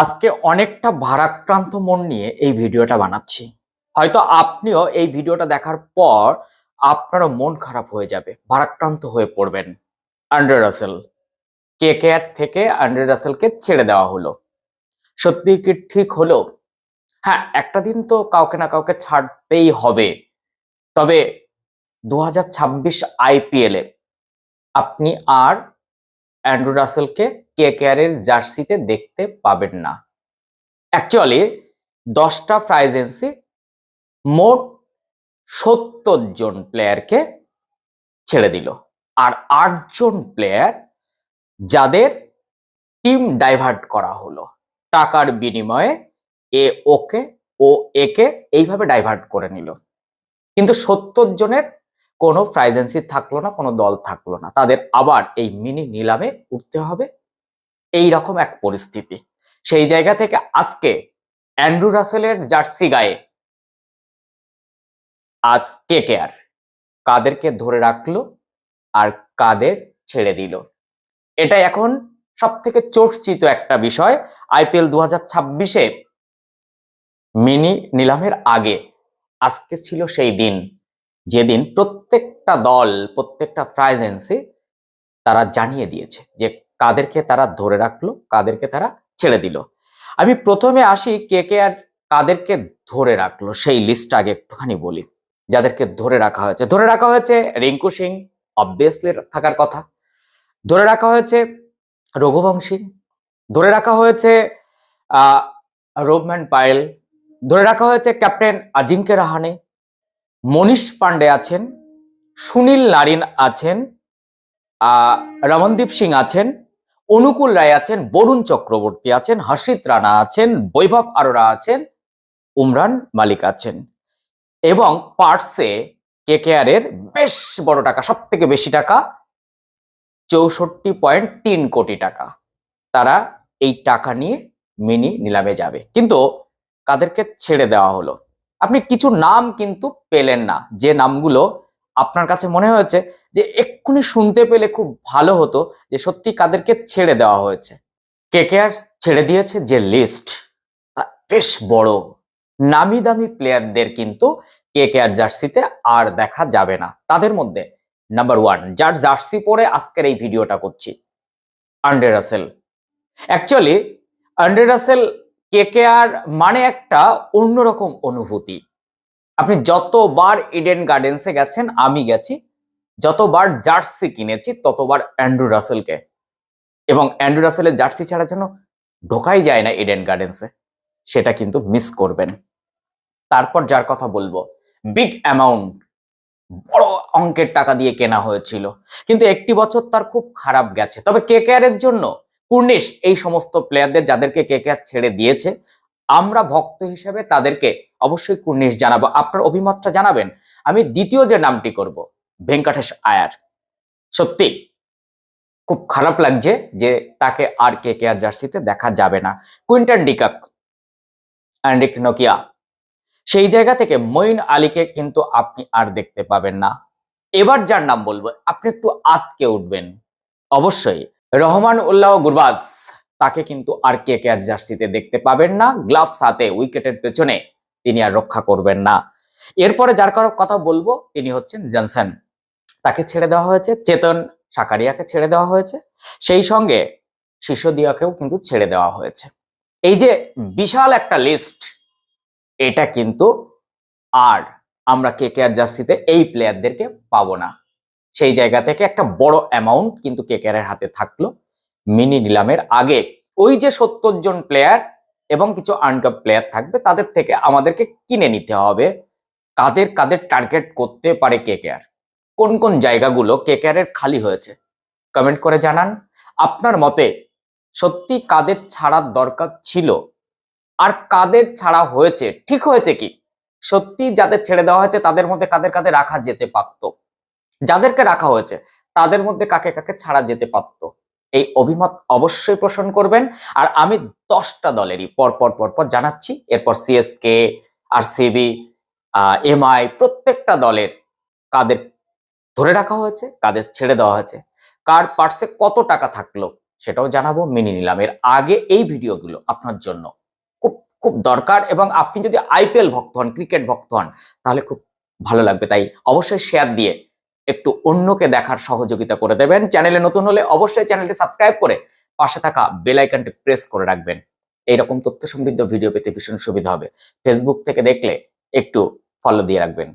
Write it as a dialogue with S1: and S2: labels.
S1: আজকে অনেকটা ভারাক্রান্ত মন নিয়ে এই ভিডিওটা বানাচ্ছি। হয়তো আপনিও এই ভিডিওটা দেখার পর আপনারও মন খারাপ হয়ে যাবে, ভারাক্রান্ত হয়ে পড়বেন। আন্ডার রাসেল, কে কেয়ার থেকে আন্ডার রাসেলকে ছেড়ে দেওয়া হলো। সত্যি কি ঠিক হলো? হ্যাঁ একটা দিন তো কাউকে না কাউকে ছাড়তেই হবে। তবে দু হাজার ছাব্বিশ আইপিএলে আপনি আর অ্যান্ড্রু রাসেলকে কে কেয়ারের জার্সিতে দেখতে পাবেন না। অ্যাকচুয়ালি দশটা ফ্রাইজেন্সি মোট সত্তর জন প্লেয়ারকে ছেড়ে দিল। আর আটজন প্লেয়ার যাদের টিম ডাইভার্ট করা হলো, টাকার বিনিময়ে এ, ওকে, ও একে এইভাবে ডাইভার্ট করে নিল। কিন্তু সত্তর জনের কোনো ফ্রাইজেন্সি থাকল না, কোনো দল থাকল না। তাদের আবার এই মিনি নিলামে উঠতে হবে। এই রকম এক পরিস্থিতি। সেই জায়গা থেকে আজকে অ্যান্ড্রু রাসেলের জার্সি গায়ে আজ কে কেয়ার? কাদেরকে ধরে রাখল আর কাদের ছেড়ে দিল? এটা এখন সব থেকে চর্চিত একটা বিষয়। আইপিএল দু হাজার মিনি নিলামের আগে আজকে ছিল সেই দিন। যেদিন প্রত্যেকটা দল, প্রত্যেকটা ফ্রাইজেন্সি তারা জানিয়ে দিয়েছে যে কাদেরকে তারা ধরে রাখল, কাদেরকে তারা ছেড়ে দিল। আমি প্রথমে আসি কে কে আর কাদেরকে ধরে রাখল, সেই লিস্ট আগে একটুখানি বলি। যাদেরকে ধরে রাখা হয়েছে। ধরে রাখা হয়েছে রিঙ্কু সিং অবভিয়াসলি থাকার কথা। ধরে রাখা হয়েছে রঘুবংশী ধরে রাখা হয়েছে রোবম্যান পায়েল। ধরে রাখা হয়েছে ক্যাপ্টেন আজিঙ্কে রাহানে। মনীষ পান্ডে আছেন, সুনীল নারিন আছেন রমনদীপ সিং আছেন, অনুকূল রায় আছেন, বরুণ চক্রবর্তী আছেন, হর্ষিত রানা আছেন, বৈভব আরোরা আছেন, উমরান মালিক আছেন। এবং পার্টসে কে এর বেশ বড় টাকা সব থেকে বেশি টাকা, চৌষট্টি পয়েন্ট তিন কোটি টাকা। তারা এই টাকা নিয়ে মিনি নিলামে যাবে। কিন্তু কাদেরকে ছেড়ে দেওয়া হলো? আপনি কিছু নাম কিন্তু পেলেন না। যে নামগুলো আপনার কাছে মনে হয়েছে যে এক্ষুনি শুনতে পেলে খুব ভালো হতো যে সত্যি কাদেরকে ছেড়ে দেওয়া হয়েছে। কে কে আর ছেড়ে দিয়েছে? যে লিস্ট বেশ বড়, নামি দামি প্লেয়ারদের কিন্তু কে কে আর জার্সিতে আর দেখা যাবে না। তাদের মধ্যে নাম্বার ওয়ান যার জার্সি পরে আজকের এই ভিডিওটা করছি Andre Russell. Actually Andre Russell K K R মানে একটা অন্যরকম অনুভূতি। আপনি যতবার ইডেন গার্ডেন্সে গেছেন, আমি গেছি, যতবার জার্সি কিনেছি, ততবার অ্যান্ড্রু রাসেলকে এবং অ্যান্ড্রু রাসেলের জার্সি ছাড়া যেন ঢোকাই যায় না ইডেন গার্ডেন্সে সেটা কিন্তু মিস করবেন। তারপর যার কথা বলব বিগ অ্যামাউন্ট বড় অঙ্কের টাকা দিয়ে কেনা হয়েছিল। কিন্তু একটি বছর তার খুব খারাপ গেছে। তবে কে এর জন্য কুর্নিশ এই সমস্ত প্লেয়ারদের যাদেরকে কে কে ছেড়ে দিয়েছে, আমরা ভক্ত হিসেবে তাদেরকে অবশ্যই কুর্নিশ জানাব। আপনার অভিমতটা জানাবেন। আমি দ্বিতীয় যে নামটি করব, ভেঙ্কটেশ আয়ার। সত্যি, খুব খারাপ লাগছে যে তাকে আর কে কে আর জার্সিতে দেখা যাবে না। কুইন্টন ডিকাক অ্যান্ডিক নোকিয়া সেই জায়গা থেকে মঈন আলীকে কিন্তু আপনি আর দেখতে পাবেন না। এবার যার নাম বলব, আপনি একটু আতকে উঠবেন। অবশ্যই রহমান উল্লাহ গুরবাজ, তাকে কিন্তু আর কে কে আর জার্সিতে দেখতে পাবেন না, গ্লাভস হাতে উইকেটের পেছনে তিনি আর রক্ষা করবেন না। এরপরে যার কারও কথা বলব, তিনি হচ্ছেন জনসন। তাকে ছেড়ে দেওয়া হয়েছে, চেতন সাকারিয়াকে ছেড়ে দেওয়া হয়েছে, সেই সঙ্গে শিশুদিয়াকেও কিন্তু ছেড়ে দেওয়া হয়েছে। এই যে বিশাল একটা লিস্ট এটা কিন্তু আর আমরা কে কে আর জার্সিতে এই প্লেয়ারদেরকে পাবো না। সেই জায়গা থেকে একটা বড় অ্যামাউন্ট কিন্তু কে কে আর হাতে থাকল মিনি নিলামের আগে। ওই যে সত্তর জন প্লেয়ার এবং কিছু আনকাপ প্লেয়ার থাকবে, তাদের থেকে আমাদেরকে কিনে নিতে হবে। কাদের কাদের টার্গেট করতে পারে কে কে আর কোন কোন জায়গাগুলো কে কে আর এর খালি হয়েছে? কমেন্ট করে জানান। আপনার মতে সত্যি কাদের ছাড়ার দরকার ছিল? আর কাদের ছাড়া হয়েছে? ঠিক হয়েছে কি? সত্যি যাদের ছেড়ে দেওয়া হয়েছে, তাদের মধ্যে কাদের কাদের রাখা যেতে পারত? যাদেরকে রাখা হয়েছে, তাদের মধ্যে কাকে কাকে ছাড়া যেতে পারত? এই অভিমত অবশ্যই পোষণ করবেন। আর আমি দশটা দলেরই পর পর পর পর জানাচ্ছি। এরপর সিএসকে আর সিবি এমআই প্রত্যেকটা দলের কাদের ধরে রাখা হয়েছে, কাদের ছেড়ে দেওয়া হয়েছে, কার পার্সে কত টাকা থাকল সেটাও জানাব, মেনে নিলাম। এর আগে এই ভিডিওগুলো আপনার জন্য খুব খুব দরকার এবং আপনি যদি আইপিএল ভক্ত হন ক্রিকেট ভক্ত হন, তাহলে খুব ভালো লাগবে। তাই অবশ্যই শেয়ার দিয়ে একটু অন্যকে দেখার সহযোগিতা করে দেবেন। চ্যানেলে নতুন হলে অবশ্যই চ্যানেলটি সাবস্ক্রাইব করে পাশে থাকা বেল আইকনটি প্রেস করে রাখবেন। এইরকম তথ্য সমৃদ্ধ ভিডিও পেতে ভীষণ সুবিধা হবে। ফেসবুক থেকে দেখলে একটু ফলো দিয়ে রাখবেন।